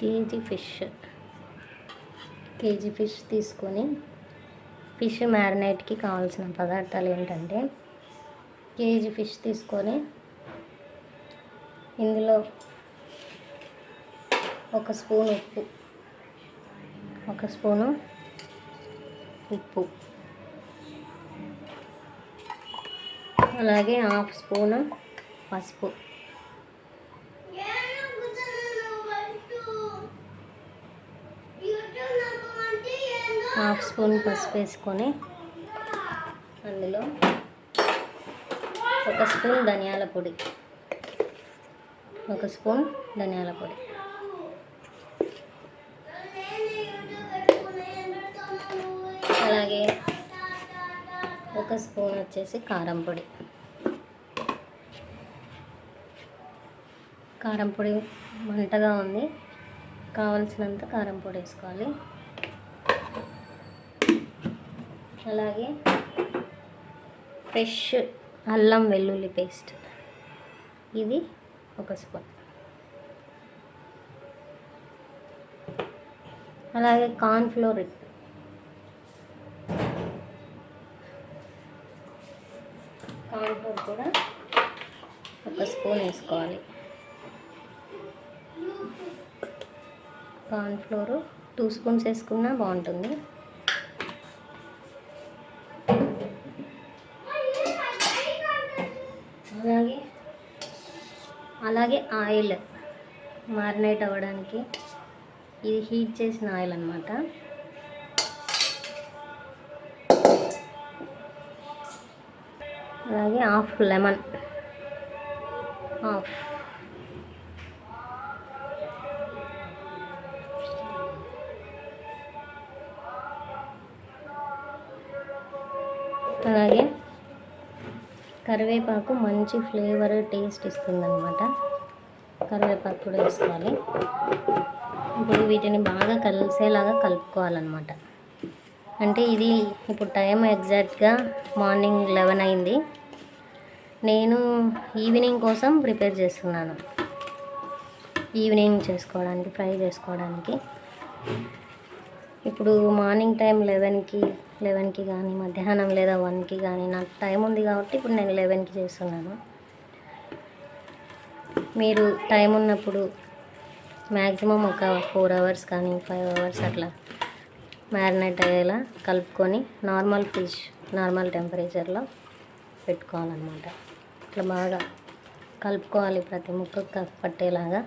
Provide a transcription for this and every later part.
KG fish. KG fish తీసుకొని fish మ్యారినేట్కి కావాల్సిన పదార్థాలు ఏంటంటే కేజీ ఫిష్ తీసుకొని ఇందులో ఒక స్పూన్ ఉప్పు ఒక స్పూను ఉప్పు. అలాగే హాఫ్ స్పూను పసుపు. హాఫ్ స్పూన్ పసుపు వేసుకొని అందులో ఒక స్పూన్ ధనియాల పొడి. ఒక స్పూన్ ధనియాల పొడి. అలాగే ఒక స్పూన్ వచ్చేసి కారం పొడి. కారం పొడి మంటగా ఉంది. కావలసినంత కారం పొడి వేసుకోవాలి. అలాగే ఫ్రెష్ అల్లం వెల్లుల్లి పేస్ట్. ఇది ఒక స్పూన్. అలాగే కార్న్ఫ్లోర్ కార్న్ఫ్లోర్ కూడా ఒక స్పూన్ వేసుకోవాలి. కార్న్ఫ్లోర్ టూ స్పూన్స్ వేసుకున్నా బాగుంటుంది. అలాగే ఆయిల్ మారినేట్ అవ్వడానికి ఇది హీట్ చేసిన ఆయిల్ అనమాట అలాగే హాఫ్ లెమన్. హాఫ్. అలాగే కరివేపాకు మంచి ఫ్లేవర్ టేస్ట్ ఇస్తుందన్నమాట. కరివేపాకు కూడా వేసుకోవాలి. ఇప్పుడు వీటిని బాగా కలిసేలాగా కలుపుకోవాలన్నమాట. అంటే ఇది ఇప్పుడు టైం ఎగ్జాక్ట్గా మార్నింగ్ లెవెన్ అయింది. నేను ఈవినింగ్ కోసం ప్రిపేర్ చేస్తున్నాను. ఈవినింగ్ చేసుకోవడానికి ఫ్రై చేసుకోవడానికి. ఇప్పుడు మార్నింగ్ టైం లెవెన్కి లెవెన్కి కానీ మధ్యాహ్నం లేదా వన్కి కానీ నాకు టైం ఉంది కాబట్టి ఇప్పుడు నేను లెవెన్కి చేస్తున్నాను. మీరు టైం ఉన్నప్పుడు మ్యాక్సిమం ఒక ఫోర్ అవర్స్ కానీ ఫైవ్ అవర్స్ అట్లా మ్యారినేట్ అయ్యేలా కలుపుకొని నార్మల్ ఫిష్ నార్మల్ టెంపరేచర్లో పెట్టుకోవాలన్నమాట. ఇట్లా బాగా కలుపుకోవాలి ప్రతి ముక్క పట్టేలాగా.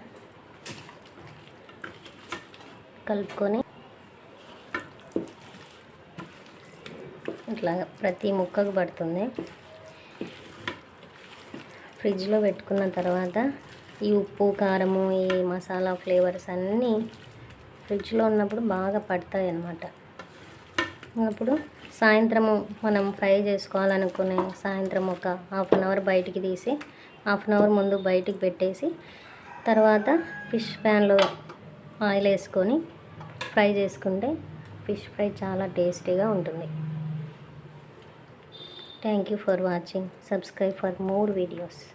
కలుపుకొని ఇట్లా ప్రతి ముక్కకు పడుతుంది. ఫ్రిడ్జ్లో పెట్టుకున్న తర్వాత ఈ ఉప్పు కారము ఈ మసాలా ఫ్లేవర్స్ అన్నీ ఫ్రిడ్జ్లో ఉన్నప్పుడు బాగా పడతాయి అన్నమాట. అప్పుడు సాయంత్రము మనం ఫ్రై చేసుకోవాలనుకునే సాయంత్రం ఒక హాఫ్ అన్ అవర్ బయటికి తీసి హాఫ్ అన్ అవర్ ముందు బయటికి పెట్టేసి తర్వాత ఫిష్ ప్యాన్లో ఆయిల్ వేసుకొని ఫ్రై చేసుకుంటే ఫిష్ ఫ్రై చాలా టేస్టీగా ఉంటుంది. Thank you for watching. Subscribe for more videos.